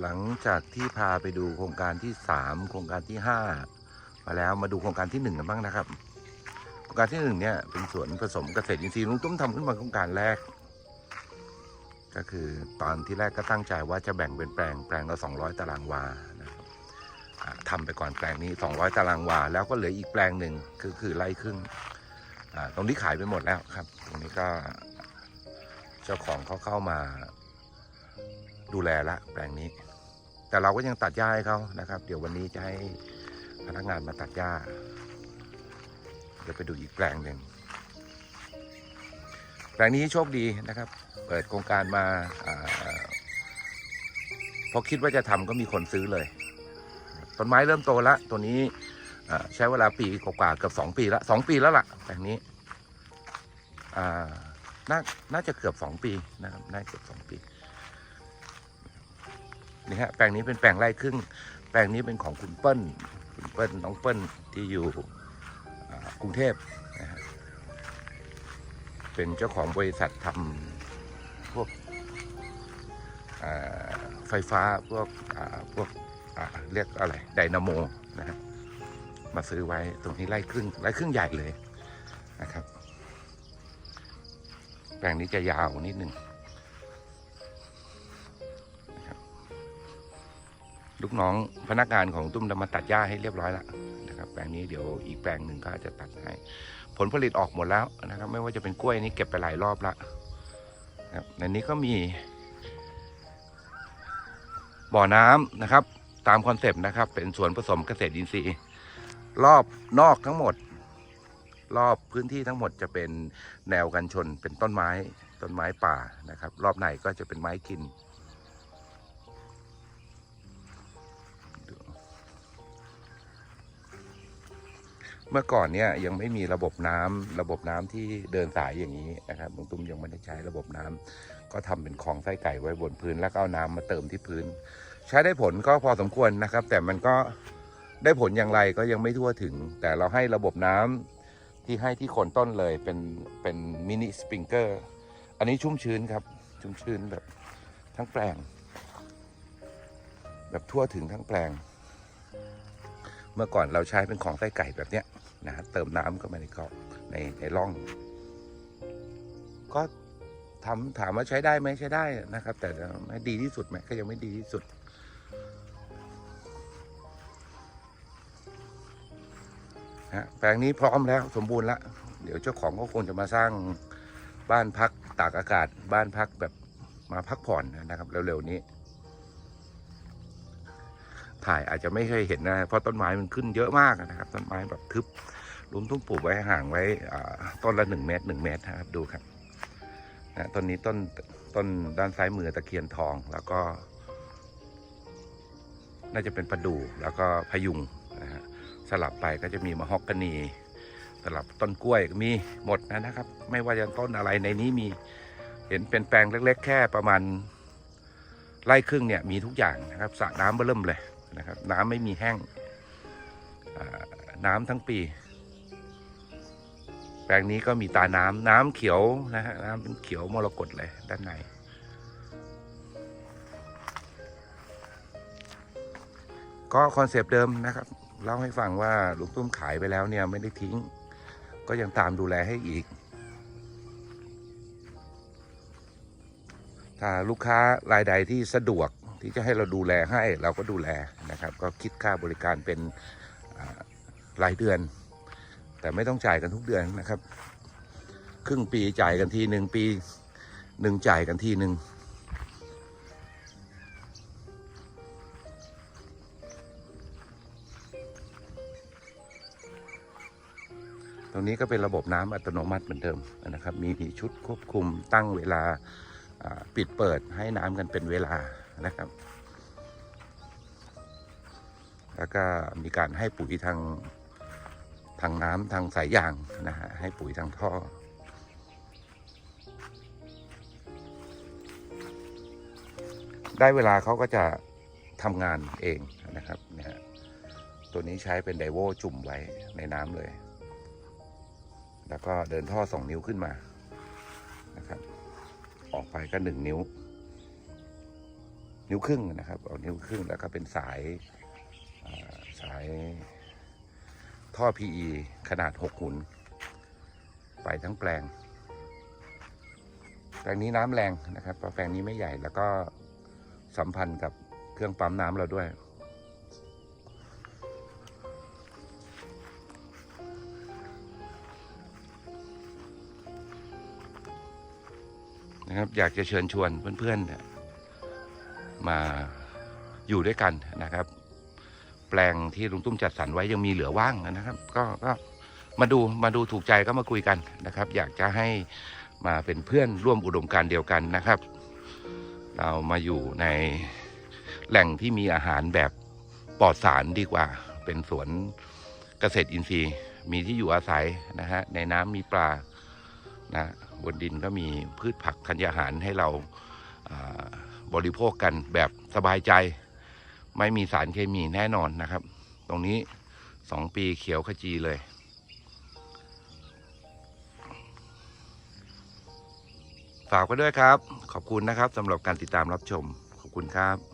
หลังจากที่พาไปดูโครงการที่สามโครงการที่ห้ามาแล้วมาดูโครงการที่หนึ่งกันบ้างนะครับ โครงการที่หนึ่งเนี่ยเป็นสวนผสมเกษตรอินทรีย์ลุงตุ้มทำขึ้นมาโครงการแรก ก็คือตอนที่แรกก็ตั้งใจว่าจะแบ่งเป็นแปลงแปลงละ200ตารางวานะครับอ่าทำไปก่อนแปลงนี้200ตารางวา แล้วก็เหลืออีกแปลงหนึ่งคือคือไร่ครึ่งตรงนี้ขายไปหมดแล้วครับ ตรงนี้ก็ เจ้าของเขาเข้ามา ดูแลละแปลงนี้ แต่เราก็ยังตัดหญ้าให้เขานะครับ เดี๋ยววันนี้จะให้พนักงานมาตัดหญ้า เดี๋ยวไปดูอีกแปลงหนึ่งแปลงนี้โชคดีนะครับ เปิดโครงการมาอาพอคิดว่าจะทำก็มีคนซื้อเลย ต้นไม้เริ่มโตแล้วตัวนี้ใช้เวลาปีกว่าเกือบสองปีแล้วสองปีแล้วล่ะแปลงนี้นน่าจะเกือบสองปีนะครับน่าจะเกือบสองปี นี่ฮะแปลงนี้เป็นแปลงไร่ครึ่ง แปลงนี้เป็นของคุณเปิ้ลคุณเปิ้ลน้องเปิ้ลที่อยู่กรุงเทพนะฮะเป็นเจ้าของบริษัททำพวกไฟฟ้าพวกพวกเรียกอะไรไดนาโมนะฮะมาซื้อไว้ตรงนี้ไร่ครึ่งไร่ครึ่งใหญ่เลยนะครับ แปลงนี้จะยาวนิดนึง ลูกน้องพนักงานของตุ้มจะมาตัดหญ้าให้เรียบร้อยแล้วนะครับ แปลงนี้เดี๋ยวอีกแปลงหนึ่งก็จะตัดให้ ผลผลิตออกหมดแล้วนะครับ ไม่ว่าจะเป็นกล้วยนี่เก็บไปหลายรอบละครับในนี้ก็มี บ่อน้ำนะครับ ตามคอนเซปต์นะครับ เป็นสวนผสมเกษตรอินทรีย์ รอบนอกทั้งหมด รอบพื้นที่ทั้งหมดจะเป็นแนวกันชนเป็นต้นไม้ต้นไม้ป่านะครับ รอบในก็จะเป็นไม้กิน เมื่อก่อนเนี่ยยังไม่มีระบบน้ำระบบน้ำที่เดินสายอย่างนี้นะครับลุงตุ้มยังไม่ได้ใช้ระบบน้ำก็ทำเป็นคลองไส้ไก่ไว้บนพื้นแล้วก็เอาน้ำมาเติมที่พื้น ใช้ได้ผลก็พอสมควรนะครับ แต่มันก็ได้ผลอย่างไรก็ยังไม่ทั่วถึง แต่เราให้ระบบน้ำที่ให้ที่โคนต้นเลยเป็นเป็นมินิสปริงเกอร์อันนี้ชุ่มชื้นครับ ชุ่มชื้นแบบทั้งแปลง แบบทั่วถึงทั้งแปลง เมื่อก่อนเราใช้เป็นของไส้ไก่แบบเนี้ย นะฮะเติมน้ำเข้ามาในกรอบในในร่อง ก็ทำถามว่าใช้ได้ไหมใช้ได้นะครับ แต่ไม่ดีที่สุดไหมก็ยังไม่ดีที่สุดฮะแปลงนี้พร้อมแล้วสมบูรณ์แล้ว เดี๋ยวเจ้าของก็คงจะมาสร้างบ้านพักตากอากาศ บ้านพักแบบมาพักผ่อนนะครับ เร็ว ๆ นี้ ถ่ายอาจจะไม่เคยเห็นนะเพราะต้นไม้มันขึ้นเยอะมากนะครับ ต้นไม้แบบทึบลุมตุ้มปลูกไว้ห่างไว้ต้นละหนึ่งเมตรหนึ่งเมตรนะครับดูครับนะต้นนี้ต้นต้นด้านซ้ายมือตะเคียนทองแล้วก็ น่าจะเป็นประดู่แล้วก็พยุงนะฮะสลับไปก็จะมีมะฮอกกานีสลับต้นกล้วยมีหมดนะครับ ไม่ว่าจะต้นอะไรในนี้มีเห็นเป็นแปลงเล็ก ๆ แค่ประมาณไร่ครึ่งเนี่ยมีทุกอย่างนะครับสระน้ำเบิ่มเลย นะครับ น้ำไม่มีแห้งน้ำทั้งปี แปลงนี้ก็มีตาน้ำน้ำเขียวนะฮะน้ำเป็นเขียวมรกตเลยด้านในก็คอนเซปต์เดิมนะครับเล่าให้ฟังว่าลุงตุ้มขายไปแล้วเนี่ยไม่ได้ทิ้ง ก็ยังตามดูแลให้อีก ถ้าลูกค้ารายใดที่สะดวก ที่จะให้เราดูแลให้เราก็ดูแลนะครับ ก็คิดค่าบริการเป็นรายเดือน แต่ไม่ต้องจ่ายกันทุกเดือนนะครับ ครึ่งปีจ่ายกันทีหนึ่งปีหนึ่งจ่ายกันทีหนึ่งตรงนี้ก็เป็นระบบน้ำอัตโนมัติเหมือนเดิมนะครับ มีชุดควบคุมตั้งเวลาอ่าปิดเปิดให้น้ำกันเป็นเวลา นะครับ แล้วก็มีการให้ปุ๋ยทางทางน้ำทางสายยางนะฮะให้ปุ๋ยทางท่อ ได้เวลาเขาก็จะทำงานเองนะครับเนี่ยฮะตัวนี้ใช้เป็นไดโวจุ่มไว้ในน้ำเลย แล้วก็เดินท่อสองนิ้วขึ้นมานะครับ ออกไปก็หนึ่งนิ้ว นิ้วครึ่งนะครับออกนิ้วครึ่งแล้วก็เป็นสายสายท่อ PE ขนาด 6 หุน ไปทั้งแปลง แปลงนี้น้ำแรงนะครับเพราะแปลงนี้ไม่ใหญ่แล้วก็สัมพันธ์กับเครื่องปั๊มน้ำเราด้วย นะครับอยากจะเชิญชวนเพื่อนๆเนี่ย มาอยู่ด้วยกันนะครับ แปลงที่ลุงตุ้มจัดสรรไว้ยังมีเหลือว่างนะครับ ก็ก็มาดูมาดูถูกใจก็มาคุยกันนะครับ อยากจะให้มาเป็นเพื่อนร่วมอุดมการเดียวกันนะครับ เรามาอยู่ในแหล่งที่มีอาหารแบบปลอดสารดีกว่า เป็นสวนเกษตรอินทรีย์ มีที่อยู่อาศัยนะฮะในน้ำมีปลานะบนดินก็มีพืชผักธัญญาหารให้เรา บริโภคกันแบบสบายใจ ไม่มีสารเคมีแน่นอนนะครับ ตรงนี้สองปีเขียวขจีเลย ฝากไว้ด้วยครับ ขอบคุณนะครับสำหรับการติดตามรับชม ขอบคุณครับ